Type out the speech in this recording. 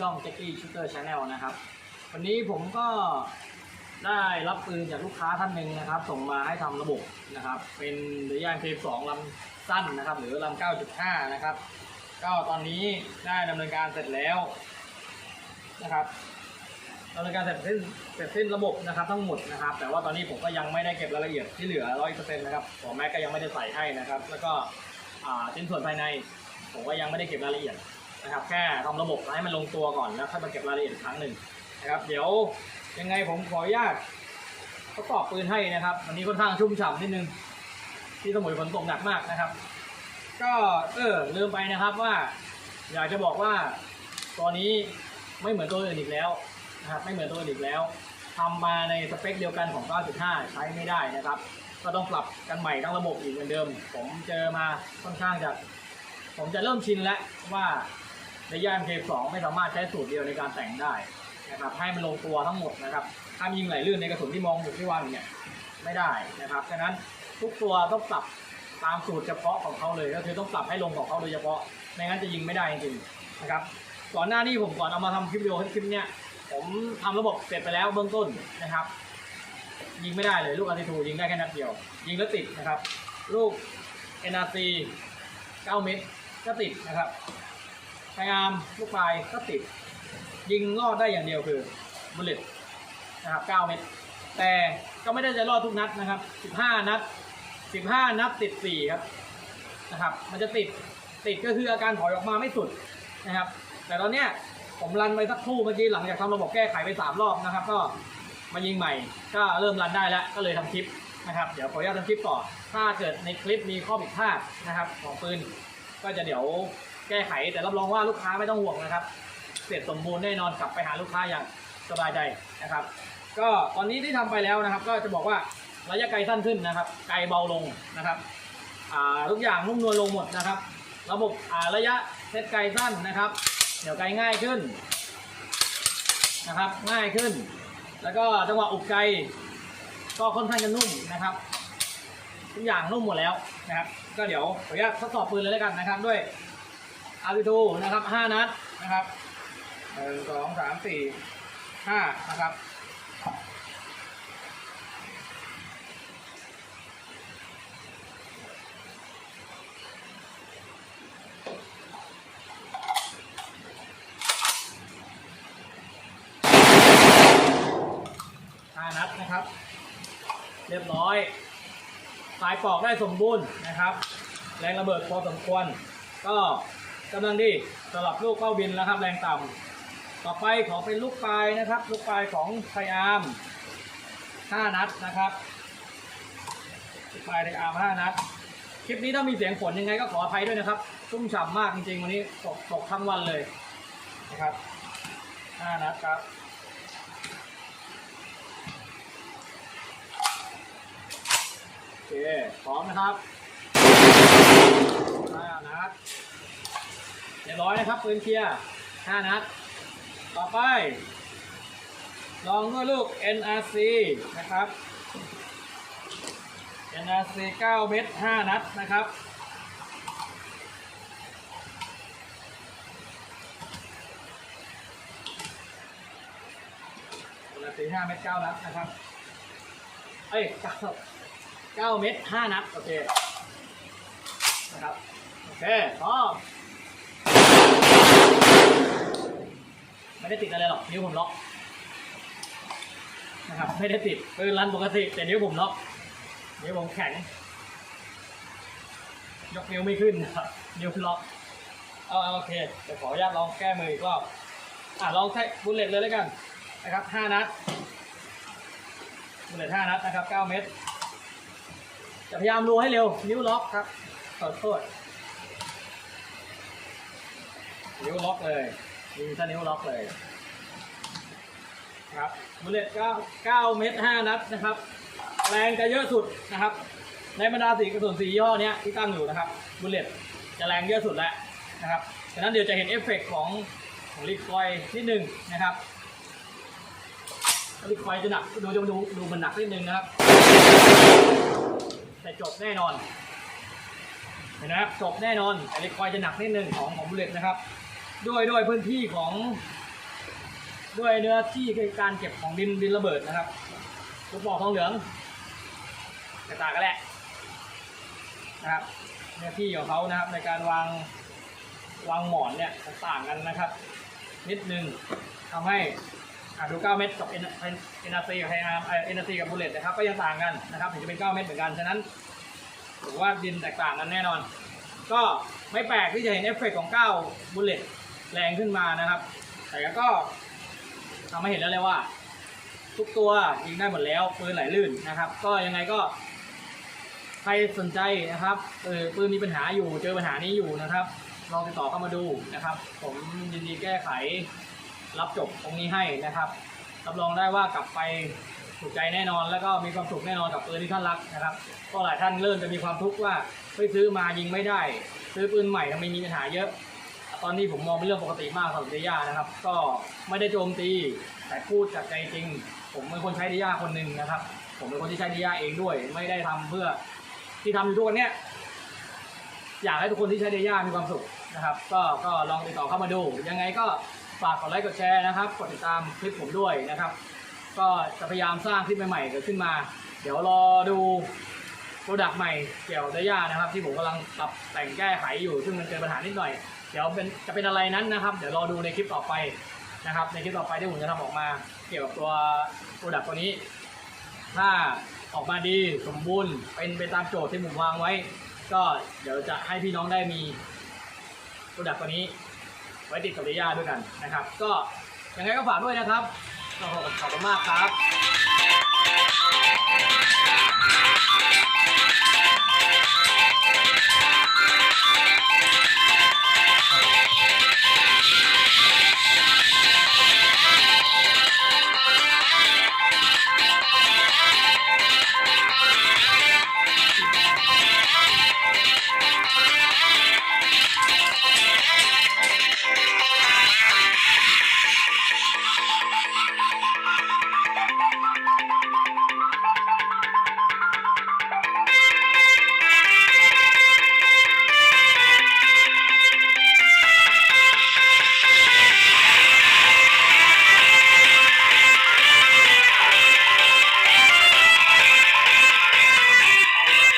ช่อง Jackie Shooter Channel นะครับ วันนี้ผมก็ได้รับปืนจากลูกค้าท่านหนึ่งนะครับ ส่งมาให้ทำระบบนะครับ เป็นระยะเทป2ลำสั้นนะครับ หรือลำ9.5 นะครับ ก็ตอนนี้ได้ดำเนินการเสร็จแล้วนะครับดำเนินการเสร็จสิ้นเสร็จสิ้นระบบนะครับ ทั้งหมดนะครับ แต่ว่าตอนนี้ผมก็ยังไม่ได้เก็บรายละเอียดที่เหลือ100%นะครับของแม็กก็ยังไม่ได้ใส่ให้นะครับ แล้วก็ชิ้นส่วนภายใน ผมก็ยังไม่ได้เก็บรายละเอียด นะครับแค่ทำระบบให้มันลงตัวก่อนแล้วค่อยมาเก็บรายละเอียดอีกครั้งหนึ่งนะครับเดี๋ยวยังไงผมขออนุญาตประกอบปืนให้นะครับวันนี้ค่อนข้างชุ่มฉ่ำนิดนึง ที่สมุยฝนตกหนักมากนะครับ ก็เออลืมไปนะครับว่า อยากจะบอกว่าตัวนี้ไม่เหมือนตัวอื่นอีกแล้วนะครับไม่เหมือนตัวอื่นอีกแล้วทำมาในสเปคเดียวกันของ 9.5 ใช้ไม่ได้นะครับ ก็ต้องปรับกันใหม่ทั้งระบบอีกเหมือนเดิม ผมเจอมาค่อนข้างจะผมจะเริ่มชินแล้วว่า ในย่านเคสองไม่สามารถใช้สูตรเดียวในการแต่งได้นะครับให้มันลงตัวทั้งหมดนะครับถ้ายิงไหลลื่นในกระสุนที่มองอยู่ที่วางเนี่ยไม่ได้นะครับฉะนั้นทุกตัวต้องปรับตามสูตรเฉพาะของเขาเลยก็คือต้องปรับให้ลงของเขาโดยเฉพาะไม่งั้นจะยิงไม่ได้จริงๆนะครับก่อนหน้านี้ผมก่อนเอามาทำคลิปวิดีโอคลิปเนี้ยผมทำระบบเสร็จไปแล้วเบื้องต้นนะครับ ยิงไม่ได้เลยลูกอาร์ติทูยิงได้แค่นัดเดียว ยิงแล้วติดนะครับ ลูก NRC 9เมตรก็ติดนะครับ ไฟอาร์มลูกปลายก็ติด ยิงรอดได้อย่างเดียวคือบุลเลตนะครับ9เมตรแต่ก็ไม่ได้จะรอดทุกนัดนะครับ 15 นัด 15 นัดติด 4 ครับนะครับ มันจะติดติดก็คืออาการถอยออกมาไม่สุดนะครับ แต่ตอนเนี้ยผมรันไปสักครู่เมื่อกี้หลังจากทำระบบแก้ไขไป 3 รอบนะครับ ก็มายิงใหม่ ก็เริ่มรันได้แล้วก็เลยทำคลิปนะครับ เดี๋ยวขออนุญาตทำคลิปต่อ ถ้าเกิดในคลิปมีข้อผิดพลาดนะครับ ของปืนก็จะเดี๋ยว แก้ไข แต่รับรองว่าลูกค้าไม่ต้องห่วงนะครับ เสร็จสมบูรณ์แน่นอนกลับไปหาลูกค้าอย่างสบายใจนะครับ ก็ตอนนี้ที่ทำไปแล้วนะครับ ก็จะบอกว่าระยะไกลสั้นขึ้นนะครับ ไกลเบาลงนะครับทุกอย่างนุ่มนวลลงหมดนะครับ ระบบระยะเซตไกลสั้นนะครับ เดี๋ยวไกลง่ายขึ้นนะครับ ง่ายขึ้น แล้วก็จังหวะอุบไกลก็ค่อนข้างจะนุ่มนะครับ ทุกอย่างนุ่มหมดแล้วนะครับ ก็เดี๋ยวขออนุญาตทดสอบปืนเลยแล้วกันนะครับ ด้วย อาร์ติทูนะครับห้านัดนะครับหนึ่งสองสามสี่ห้านะครับห้านัดนะครับ เรียบร้อยสายปอกได้สมบูรณ์นะครับ แรงระเบิดพอสมควรก็ กำลังดีสำหรับลูกเป้าบินแล้วครับแรงต่ำต่อไปขอเป็นลูกปลายนะครับ ลูกปลายของไทอาร์ม5นัดนะครับลูกปลายไทอาร์ม5นัดคลิปนี้ถ้ามีเสียงฝนยังไงก็ขออภัยด้วยนะครับชุ่มฉ่ำมากจริงๆ วันนี้ตกตกทั้งวันเลยนะครับ5นัดครับโอเคพร้อมนะครับห้านัดเร้อยนะครับปืนเคลียร์ห้านัด ต่อไป ลองด้วยลูก NRC นะครับ NRC 9 เม็ด5นัดนะครับ NRC 5เม็ด9นัดนะครับ เอ้ยเก้าเก้าเม็ดห้านัด โอเค นะครับ โอเคพร้อม ไม่ได้ติดอะไรหรอกนิ้วผมล็อกนะครับไม่ได้ติดปืนรันปกติแต่นิ้วผมล็อกนิ้วผมแข็ง ยกนิ้วไม่ขึ้นนะครับนิ้วล็อกเอาเอาโอเคเดี๋ยวขออนุญาตลองแก้มืออีกรอบอะลองใช้บุลเลตเลยแล้วกันนะครับห้านัดบุลเลตห้านัดนะครับเก้าเม็ดจะพยายามรัวให้เร็ว นิ้วล็อกครับขอโทษนิ้วล็อกเลย ยิงซะนิ้วล็อกเลยครับบุลเลตเก้าเก้าเม็ดห้านัดนะครับ แรงจะเยอะสุดนะครับ ในบรรดาสีกระสุนสีย่ห้อเนี้ยที่ตั้งอยู่นะครับบุลเลตจะแรงเยอะสุดแล้วนะครับฉะนั้นเดี๋ยวจะเห็นเอฟเฟกต์ของของรีคอยนิดนึงนะครับรีคอยจะหนักดูดูดูดูมันหนักนิดนึงนะครับ แต่จบแน่นอนเห็นไหมครับจบแน่นอนแต่รีคอยจะหนักนิดนึงของของบุลเลตนะครับ ด้วยด้วยพื้นที่ของด้วยเนื้อที่การเก็บของดินดินระเบิดนะครับลูกบอกทองเหลืองจะต่างกันแหละนะครับเนื้อที่ของเขานะครับในการวางวางหมอนเนี่ยจะต่างกันนะครับ นิดนึงทำให้อะดู9เม็ดกับเอ็นอาร์ซีกับไฮอาร์เอ็นอาร์ซีกับบุลเลตนะครับก็ยังต่างกันนะครับถึงจะเป็น 9 เม็ดเหมือนกันฉะนั้นถือว่าดินแตกต่างกันแน่นอน ก็ไม่แปลกที่จะเห็นเอฟเฟกของ 9 บุลเลต แรงขึ้นมานะครับ แต่ก็ทำให้เห็นแล้วเลยว่า ทุกตัวยิงได้หมดแล้วปืนไหลลื่นนะครับ ก็ยังไงก็ ใครสนใจนะครับเออปืนมีปัญหาอยู่เจอปัญหานี้อยู่นะครับลองติดต่อเข้ามาดูนะครับ ผมยินดีแก้ไขรับจบตรงนี้ให้นะครับรับรองได้ว่ากลับไปถูกใจแน่นอน แล้วก็มีความสุขแน่นอนกับปืนที่ท่านรักนะครับก็หลายท่านเริ่มจะมีความทุกข์ว่าเฮ้ยซื้อมายิงไม่ได้ ซื้อปืนใหม่ทำไมมีปัญหาเยอะ ตอนนี้ผมมองเป็นเรื่องปกติมากสำหรับเดียานะครับ ก็ไม่ได้โจมตี แต่พูดจากใจจริง ผมเป็นคนใช้เดียาคนหนึ่งนะครับ ผมเป็นคนที่ใช้เดียาเองด้วย ไม่ได้ทำเพื่อที่ทำอยู่ทุกวันเนี้ยอยากให้ทุกคนที่ใช้เดียามีความสุขนะครับ ก็ก็ลองติดต่อเข้ามาดู ยังไงก็ฝากกดไลค์กดแชร์นะครับกดติดตามคลิปผมด้วยนะครับ ก็จะพยายามสร้างคลิปใหม่ๆเกิดขึ้นมา เดี๋ยวรอดูโปรดักต์ใหม่เกี่ยวกับเดย่านะครับ ที่ผมกำลังปรับแต่งแก้ไขอยู่ ซึ่งมันเจอปัญหานิดหน่อย เดี๋ยวเป็นจะเป็นอะไรนั้นนะครับ เดี๋ยวรอดูในคลิปต่อไปนะครับ ในคลิปต่อไปที่ผมจะทำออกมา เกี่ยวกับตัวโปรดักต์ตัวนี้ ถ้าออกมาดีสมบูรณ์เป็นไปตามโจทย์ที่ผมวางไว้ ก็เดี๋ยวจะให้พี่น้องได้มีโปรดักต์ตัวนี้ ไว้ติดกับเรย่าด้วยกันนะครับ ก็ยังไงก็ฝากด้วยนะครับขอบคุณมากครับ